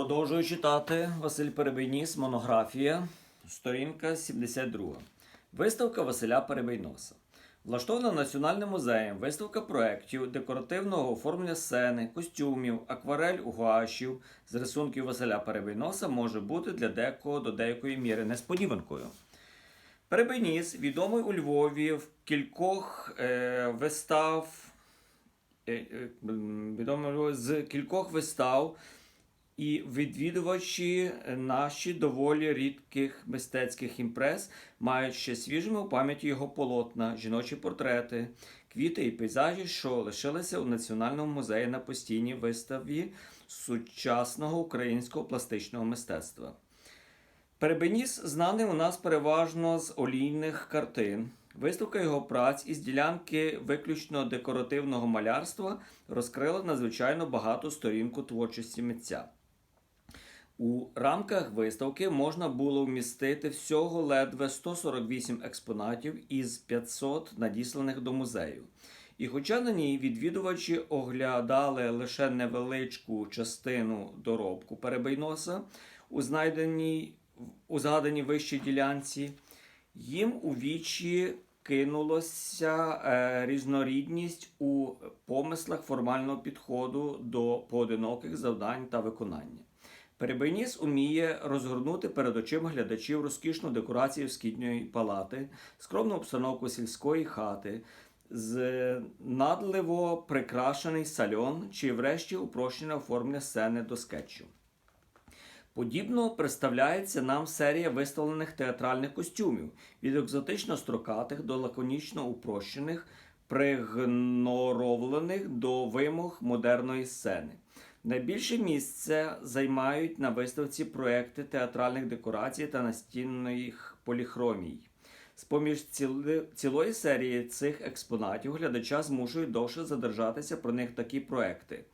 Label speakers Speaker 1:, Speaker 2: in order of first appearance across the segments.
Speaker 1: Продовжую читати Василь Перебийніс, монографія, сторінка 72. Виставка Василя Перебийноса. Влаштована Національним музеєм виставка проєктів, декоративного оформлення сцени, костюмів, акварель гуашів з рисунків Василя Перебийноса може бути для декого до деякої міри несподіванкою. Перебийніс відомий у Львові в кількох е, вистав, е, е, відомий у з кількох вистав і відвідувачі наші доволі рідких мистецьких імпрез мають ще свіжими у пам'яті його полотна, жіночі портрети, квіти і пейзажі, що лишилися у Національному музеї на постійній виставі сучасного українського пластичного мистецтва. Перебеніс знаний у нас переважно з олійних картин. Виставка його праць із ділянки виключно декоративного малярства розкрила надзвичайно багату сторінку творчості митця. У рамках виставки можна було вмістити всього ледве 148 експонатів із 500 надісланих до музею. І хоча на ній відвідувачі оглядали лише невеличку частину доробку перебийноса у знайденій у згаданій вищій ділянці, їм у вічі кинулося е, різнорідність у помислах формального підходу до поодиноких завдань та виконання. Перебийніс уміє розгорнути перед очима глядачів розкішну декорацію східньої палати, скромну обстановку сільської хати, з надливо прикрашений сальон чи, врешті, упрощене оформлення сцени до скетчу. Подібно представляється нам серія виставлених театральних костюмів від екзотично строкатих до лаконічно упрощених, пригноровлених до вимог модерної сцени. Найбільше місце займають на виставці проекти театральних декорацій та настінних поліхромій. З-поміж ціли- цілої серії цих експонатів глядача змушують довше задержатися про них такі проекти,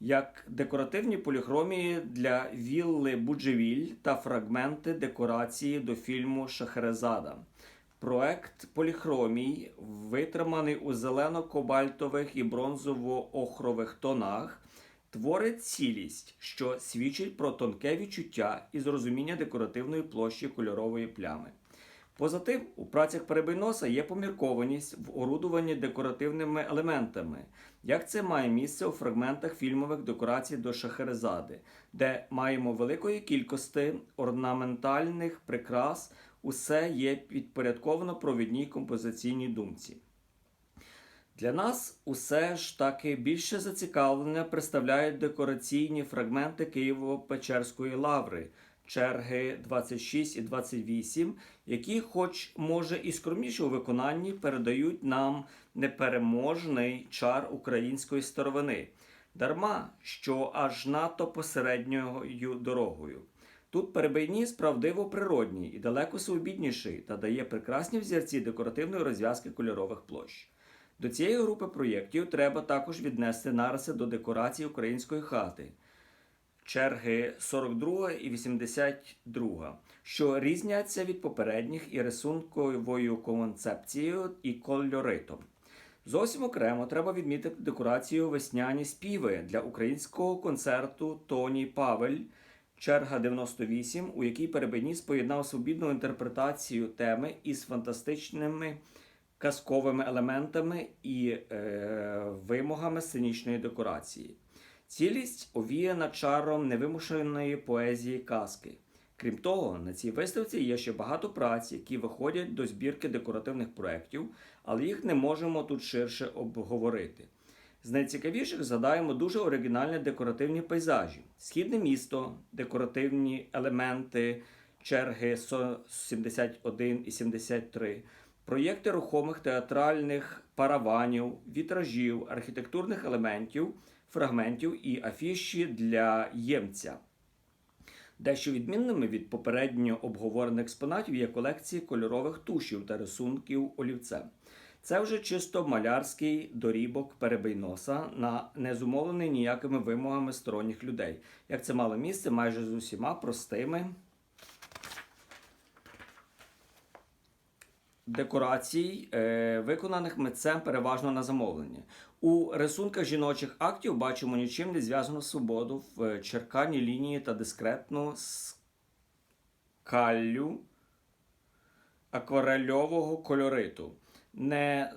Speaker 1: як декоративні поліхромії для вілли Буджевіль та фрагменти декорації до фільму Шахерезада. Проект поліхромій, витриманий у зелено-кобальтових і бронзово-охрових тонах, творить цілість, що свідчить про тонке відчуття і зрозуміння декоративної площі кольорової плями. Поза тим, у працях перебийноса є поміркованість в орудуванні декоративними елементами, як це має місце у фрагментах фільмових декорацій до Шахерезади, де маємо великої кількості орнаментальних прикрас, усе є підпорядковано провідній композиційній думці. Для нас усе ж таки більше зацікавлення представляють декораційні фрагменти Києво-Печерської лаври, черги 26 і 28, які, хоч може і скромніші у виконанні, передають нам непереможний чар української старовини, дарма що аж надто посередньою дорогою. Тут перебийні справдиво природній і далеко свобідніший та дає прекрасні взірці декоративної розв'язки кольорових площ. До цієї групи проєктів треба також віднести нариси до декорації української хати, черги 42 і 82, що різняться від попередніх і рисунковою концепцією і кольоритом. Зовсім окремо треба відмітити декорацію весняні співи для українського концерту Тоні Павель, черга 98, у якій Перебеніс поєднав свобідну інтерпретацію теми із фантастичними казковими елементами і е, вимогами сценічної декорації. Цілість овіяна чаром невимушеної поезії казки. Крім того, на цій виставці є ще багато праць, які виходять до збірки декоративних проєктів, але їх не можемо тут ширше обговорити. З найцікавіших згадаємо дуже оригінальні декоративні пейзажі: східне місто, декоративні елементи, черги 71 і 73, проєкти рухомих театральних параванів, вітражів, архітектурних елементів, фрагментів і афіші для ємця. Дещо відмінними від попередньо обговорених експонатів є колекції кольорових тушів та рисунків олівцем. Це вже чисто малярський дорібок перебийноса на не зумовлений ніякими вимогами сторонніх людей, як це мало місце майже з усіма простими декорацій, е, виконаних митцем переважно на замовлення. У рисунках жіночих актів бачимо нічим не зв'язану свободу в е, черканні лінії та дискретну скалю акварельового кольориту. Не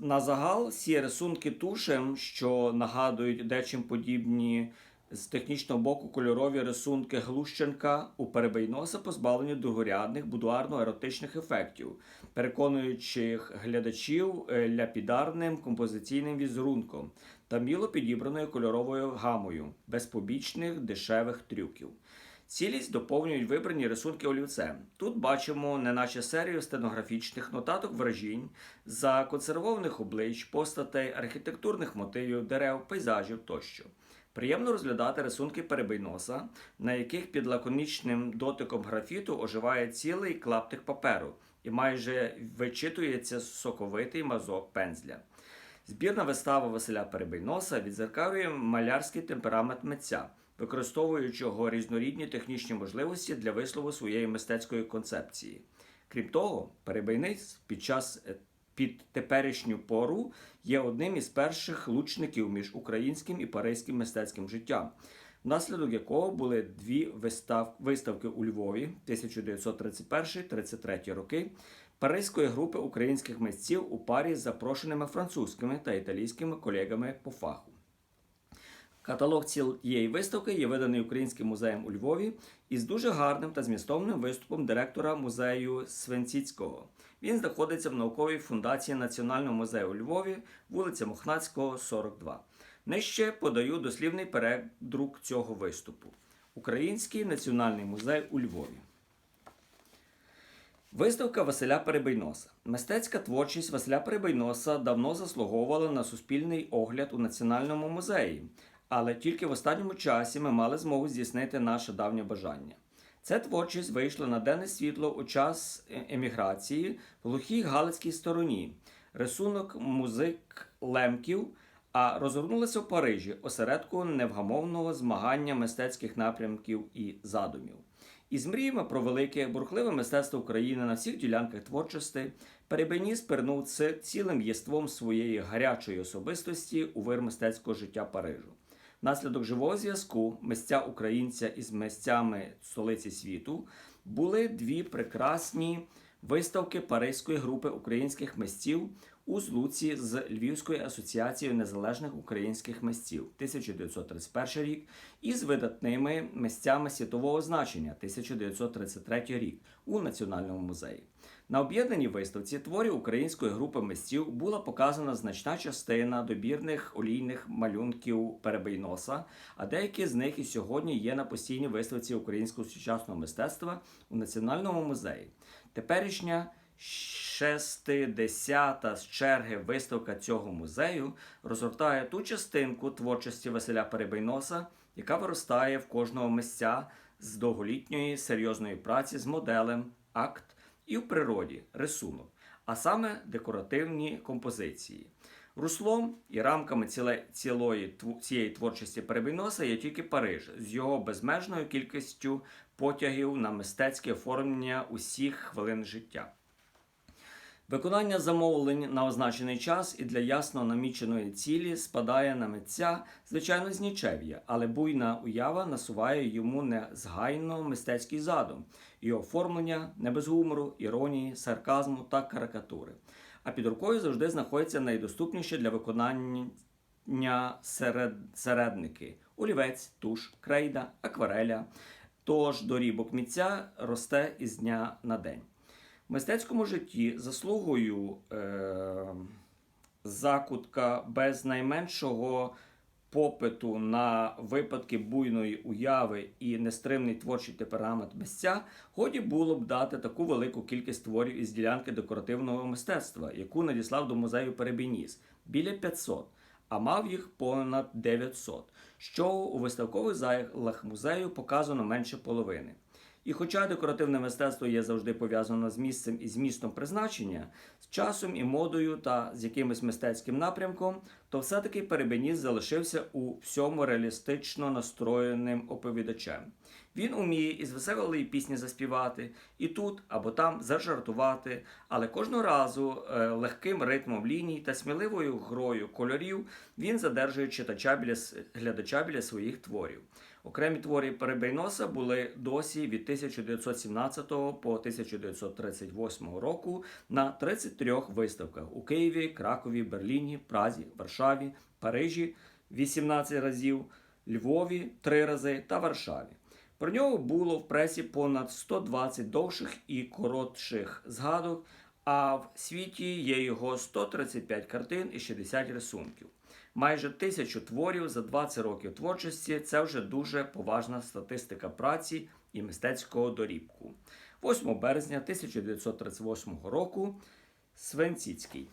Speaker 1: на загал всі рисунки тушем, що нагадують дечим подібні з технічного боку кольорові рисунки Глущенка у перебийноса позбавлені другорядних будуарно-еротичних ефектів, переконуючих глядачів е, ляпідарним композиційним візерунком та міло підібраною кольоровою гамою, без побічних дешевих трюків. Цілість доповнюють вибрані рисунки олівцем. Тут бачимо неначе серію стенографічних нотаток вражінь, законсервованих облич, постатей, архітектурних мотивів, дерев, пейзажів тощо. Приємно розглядати рисунки перебийноса, на яких під лаконічним дотиком графіту оживає цілий клаптик паперу і майже вичитується соковитий мазок пензля. Збірна вистава Василя Перебийноса відзеркалює малярський темперамент митця, використовуючи різнорідні технічні можливості для вислову своєї мистецької концепції. Крім того, Перебийниць під час під теперішню пору є одним із перших лучників між українським і паризьким мистецьким життям, внаслідок якого були дві вистав, виставки у Львові 1931-33 роки паризької групи українських митців у парі з запрошеними французькими та італійськими колегами по фаху. Каталог цієї виставки є виданий Українським музеєм у Львові із дуже гарним та змістовним виступом директора музею Свенціцького. Він знаходиться в науковій фундації Національного музею у Львові, вулиця Мохнацького, 42. Нижче подаю дослівний передрук цього виступу. Український національний музей у Львові. Виставка Василя Перебийноса. Мистецька творчість Василя Перебийноса давно заслуговувала на суспільний огляд у Національному музеї, але тільки в останньому часі ми мали змогу здійснити наше давнє бажання. Ця творчість вийшла на денне світло у час е- еміграції в глухій Галицькій стороні, рисунок музик лемків, а розгорнулася в Парижі, осередку невгамовного змагання мистецьких напрямків і задумів. Із мріями про велике бурхливе мистецтво України на всіх ділянках творчості Перебеніс пернув цілим єством своєї гарячої особистості у вир мистецького життя Парижу. Внаслідок живого зв'язку митця українця із митцями столиці світу були дві прекрасні виставки Паризької групи українських митців у злуці з Львівською асоціацією незалежних українських митців 1931 рік і з видатними митцями світового значення 1933 рік у Національному музеї. На об'єднаній виставці творів української групи митців була показана значна частина добірних олійних малюнків Перебийноса, а деякі з них і сьогодні є на постійній виставці українського сучасного мистецтва у Національному музеї. Теперішня 60-та з черги виставка цього музею розгортає ту частинку творчості Василя Перебийноса, яка виростає в кожного митця з довголітньої серйозної праці з моделем, акт і в природі рисунок, а саме декоративні композиції. Руслом і рамками цілої цієї творчості перебіноса є тільки Париж з його безмежною кількістю потягів на мистецьке оформлення усіх хвилин життя. Виконання замовлень на означений час і для ясно наміченої цілі спадає на митця, звичайно, з але буйна уява насуває йому незгайно мистецький задум і оформлення не без гумору, іронії, сарказму та карикатури. А під рукою завжди знаходяться найдоступніші для виконання серед... середники: олівець, туш, крейда, аквареля. Тож дорібок митця росте із дня на день. Мистецькому житті заслугою е, закутка без найменшого попиту на випадки буйної уяви і нестримний творчий темперамент митця, годі було б дати таку велику кількість творів із ділянки декоративного мистецтва, яку надіслав до музею Перебійніс біля 500, а мав їх понад 900, що у виставкових залах музею показано менше половини. І хоча декоративне мистецтво є завжди пов'язано з місцем і змістом призначення, з часом і модою та з якимось мистецьким напрямком, то все-таки Перебеніс залишився у всьому реалістично настроєним оповідачем. Він уміє із веселої пісні заспівати, і тут або там зажартувати, але кожного разу е, легким ритмом ліній та сміливою грою кольорів він задержує читача біля глядача біля своїх творів. Окремі твори Перебейноса були досі від 1917 по 1938 року на 33 виставках у Києві, Кракові, Берліні, Празі, Варшаві, Парижі 18 разів, Львові 3 рази та Варшаві. Про нього було в пресі понад 120 довших і коротших згадок, а в світі є його 135 картин і 60 рисунків. Майже тисячу творів за 20 років творчості це вже дуже поважна статистика праці і мистецького дорібку. 8 березня 1938 року Свинціцький.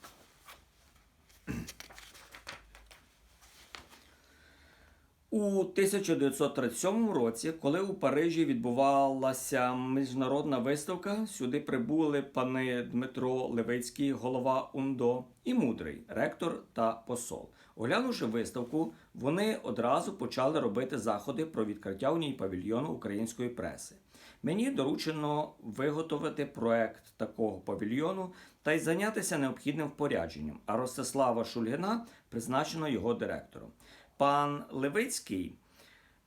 Speaker 1: У 1937 році, коли у Парижі відбувалася міжнародна виставка, сюди прибули пани Дмитро Левицький, голова УНДО і мудрий ректор та посол. Оглянувши виставку, вони одразу почали робити заходи про відкриття у ній павільйону української преси. Мені доручено виготовити проект такого павільйону та й зайнятися необхідним впорядженням. А Ростислава Шульгина призначено його директором. Пан Левицький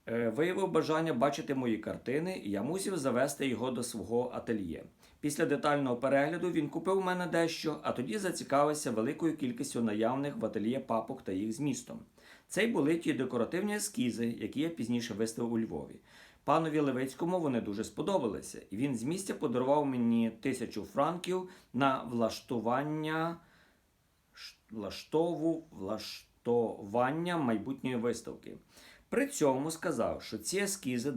Speaker 1: е, виявив бажання бачити мої картини, і я мусив завести його до свого ательє. Після детального перегляду він купив у мене дещо, а тоді зацікавився великою кількістю наявних в ательє папок та їх змістом. Це й були ті декоративні ескізи, які я пізніше виставив у Львові. Панові Левицькому вони дуже сподобалися, і він з місця подарував мені тисячу франків на влаштування влаштову, влаштування майбутньої виставки. При цьому сказав, що ці ескізи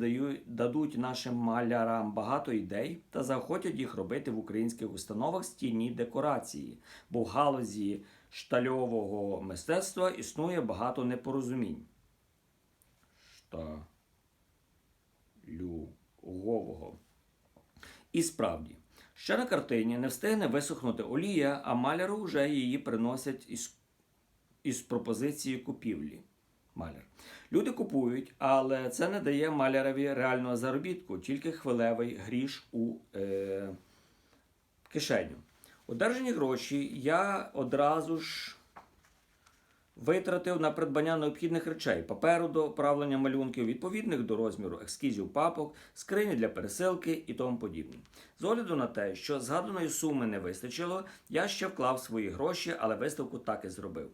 Speaker 1: дадуть нашим малярам багато ідей та заохотять їх робити в українських установах стільні декорації, бо в галузі штальового мистецтва існує багато непорозумінь. Шталюгового. І справді, ще на картині не встигне висохнути олія, а маляру вже її приносять із, із пропозиції купівлі. Маляр. Люди купують, але це не дає малярові реального заробітку, тільки хвилевий гріш у е, кишеню. Одержані гроші я одразу ж витратив на придбання необхідних речей, паперу до оправлення малюнків, відповідних до розміру ескізів папок, скрині для пересилки і тому подібне. З огляду на те, що згаданої суми не вистачило, я ще вклав свої гроші, але виставку так і зробив.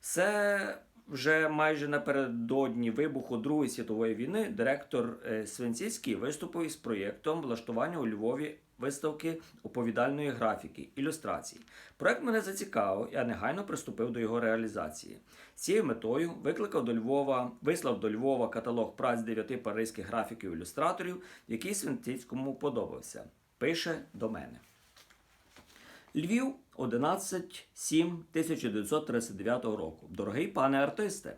Speaker 1: Все вже майже напередодні вибуху Другої світової війни директор е, Свинціцький виступив із проєктом влаштування у Львові виставки оповідальної графіки, ілюстрацій. Проект мене зацікавив, я негайно приступив до його реалізації. З цією метою викликав до Львова, вислав до Львова каталог праць дев'яти паризьких графіків ілюстраторів, який Свинціцькому подобався. Пише до мене. Львів 11.7.1939 року. Дорогий пане артисте,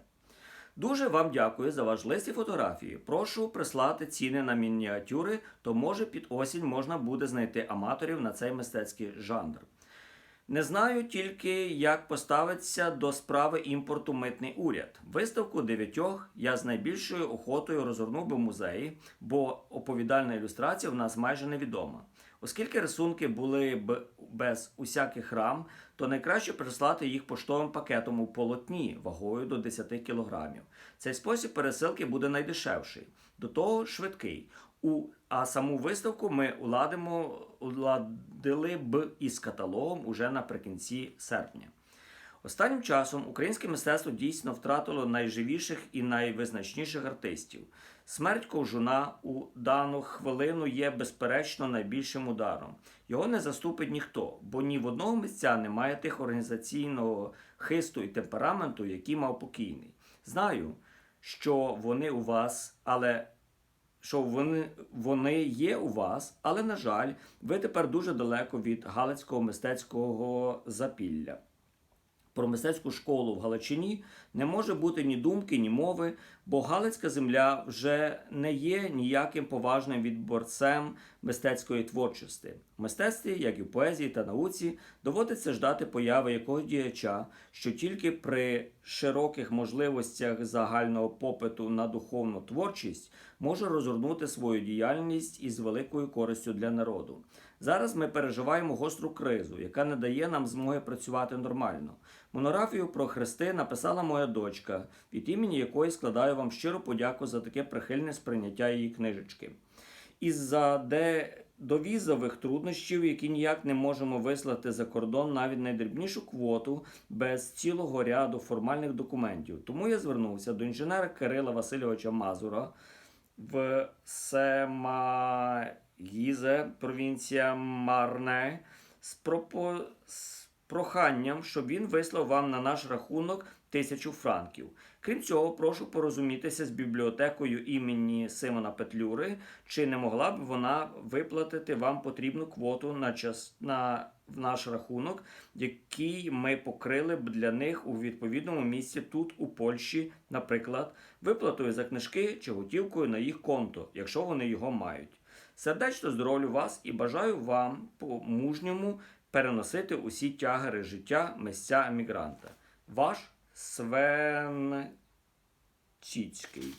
Speaker 1: дуже вам дякую за ваш лист і фотографії. Прошу прислати ціни на мініатюри, то може під осінь можна буде знайти аматорів на цей мистецький жанр. Не знаю тільки, як поставиться до справи імпорту митний уряд. Виставку дев'ятьох я з найбільшою охотою розгорнув би в музеї, бо оповідальна ілюстрація в нас майже невідома. Оскільки рисунки були б без усяких рам, то найкраще прислати їх поштовим пакетом у полотні вагою до 10 кілограмів. Цей спосіб пересилки буде найдешевший, до того швидкий. У, а саму виставку ми уладимо, уладили б із каталогом уже наприкінці серпня. Останнім часом українське мистецтво дійсно втратило найживіших і найвизначніших артистів. Смерть ковжуна у дану хвилину є безперечно найбільшим ударом. Його не заступить ніхто, бо ні в одного місця немає тих організаційного хисту і темпераменту, який мав покійний. Знаю, що вони у вас, але що вони, вони є у вас, але, на жаль, ви тепер дуже далеко від галицького мистецького запілля. Про мистецьку школу в Галичині не може бути ні думки, ні мови, бо Галицька земля вже не є ніяким поважним відборцем мистецької творчості. В мистецтві, як і в поезії та науці, доводиться ждати появи якогось діяча, що тільки при широких можливостях загального попиту на духовну творчість може розгорнути свою діяльність із великою користю для народу. Зараз ми переживаємо гостру кризу, яка не дає нам змоги працювати нормально. Монографію про хрести написала моя дочка, від імені якої складаю вам щиру подяку за таке прихильне сприйняття її книжечки. Із-за де довізових труднощів, які ніяк не можемо вислати за кордон навіть найдрібнішу квоту без цілого ряду формальних документів. Тому я звернувся до інженера Кирила Васильовича Мазура в Семагізе, провінція Марне, з, пропо... проханням, щоб він вислав вам на наш рахунок тисячу франків. Крім цього, прошу порозумітися з бібліотекою імені Симона Петлюри, чи не могла б вона виплатити вам потрібну квоту на час на наш рахунок, який ми покрили б для них у відповідному місці тут, у Польщі, наприклад, виплатою за книжки чи готівкою на їх конто, якщо вони його мають. Сердечно здоровлю вас і бажаю вам по мужньому переносити усі тягари життя місця емігранта. Ваш Свен Чіцький.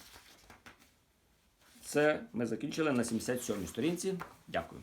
Speaker 1: Це ми закінчили на 77-й сторінці. Дякую.